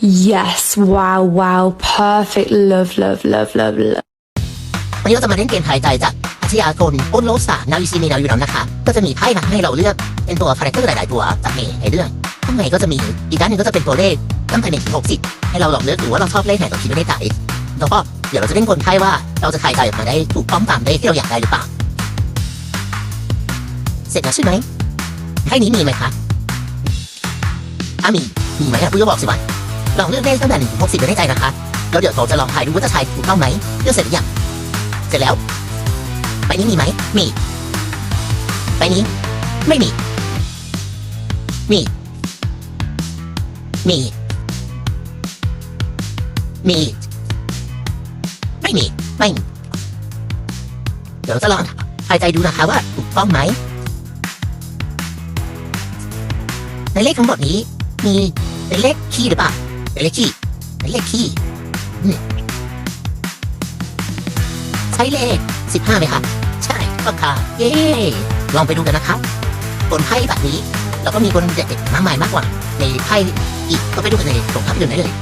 Yes, wow, wow, perfect. Love, love, love, love, love. วันนี้เราจะมาเล่นเกมทายใจจากอาชญากรอ้นโลสานาวิซีเมนาอยู่แล้วนะคะ ก็จะมีไพ่มาให้เราเลือกเป็นตัวคาแรคเตอร์หลาย ๆ ตัวจากในในเรื่องข้างในก็จะมีอีกด้านหนึงก็จะเป็นตัวเลขตั้งแต่หนึ่งถึงหกสิบให้เราลองเลือกดูว่าเราชอบเลขไหนเราคิดว่ได้ใจแล้วก็เดี๋ยวเราจะเล่นกลไพ่ว่าเราจะทายใจออกมาได้ถูกต้องตามเลขที่เราอยากได้หรือเปล่าเสร็จแล้วใช่ไหมไพ่นี้มีไหมคะถ้ามีมีไหมอะผู้ยกบอกสิวัน ลองเลือกเลขตั้งแต่หนึ่งถึงหกสิบได้ใจนะคะ แล้วเดี๋ยวโตจะลองทายดูว่าจะทายถูกต้องไหมเลือกเสร็จหรือยัง เสร็จแล้วใบนี้มีไหม มีใบนี้ ไม่มี มี มี มี ไม่มี ไม่มี เดี๋ยวจะลองทายใจดูนะคะว่าถูกต้องไหม ในเลขทั้งหมดนี้ มีเป็นเลขคีย์หรือเปล่า เป็นเลขที่เป็นเลขที่ใช้เลขสิบห้าไหมครับ ใช่ก็ค่ะเย้ลองไปดูกันนะครับบนไพ่แบบนี้ เราก็มีคนเด็ดๆมากมายมากกว่า ในไพ่อีกก็ไปดูกันในโรงภาพยนตร์ได้เลย